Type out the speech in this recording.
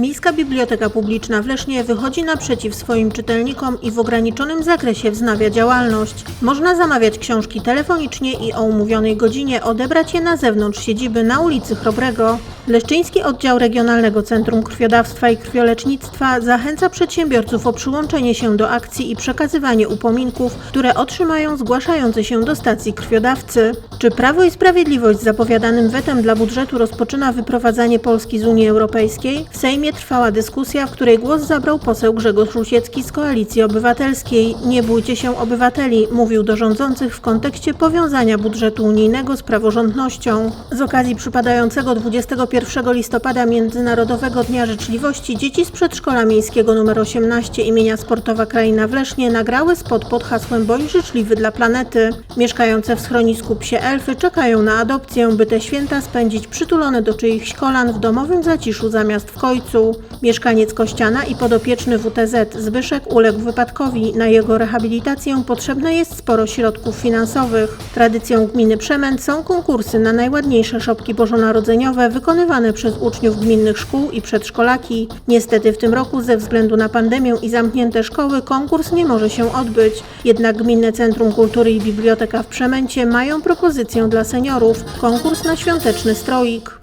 Miejska Biblioteka Publiczna w Lesznie wychodzi naprzeciw swoim czytelnikom i w ograniczonym zakresie wznawia działalność. Można zamawiać książki telefonicznie i o umówionej godzinie odebrać je na zewnątrz siedziby na ulicy Chrobrego. Leszczyński Oddział Regionalnego Centrum Krwiodawstwa i Krwiolecznictwa zachęca przedsiębiorców o przyłączenie się do akcji i przekazywanie upominków, które otrzymają zgłaszający się do stacji krwiodawcy. Czy Prawo i Sprawiedliwość zapowiadanym wetem dla budżetu rozpoczyna wyprowadzanie Polski z Unii Europejskiej? W Sejmie trwała dyskusja, w której głos zabrał poseł Grzegorz Rusiecki z Koalicji Obywatelskiej. Nie bójcie się obywateli, mówił do rządzących w kontekście powiązania budżetu unijnego z praworządnością. Z okazji przypadającego 21 listopada Międzynarodowego Dnia Życzliwości dzieci z przedszkola miejskiego nr 18 imienia Sportowa Kraina w Lesznie nagrały spot pod hasłem Bądź życzliwy dla planety. Mieszkające w schronisku Psie Elfy czekają na adopcję, by te święta spędzić przytulone do czyichś kolan w domowym zaciszu zamiast w Mieszkaniec Kościana i podopieczny WTZ Zbyszek uległ wypadkowi. Na jego rehabilitację potrzebne jest sporo środków finansowych. Tradycją gminy Przemęt są konkursy na najładniejsze szopki bożonarodzeniowe wykonywane przez uczniów gminnych szkół i przedszkolaki. Niestety w tym roku ze względu na pandemię i zamknięte szkoły konkurs nie może się odbyć. Jednak Gminne Centrum Kultury i Biblioteka w Przemęcie mają propozycję dla seniorów. Konkurs na świąteczny stroik.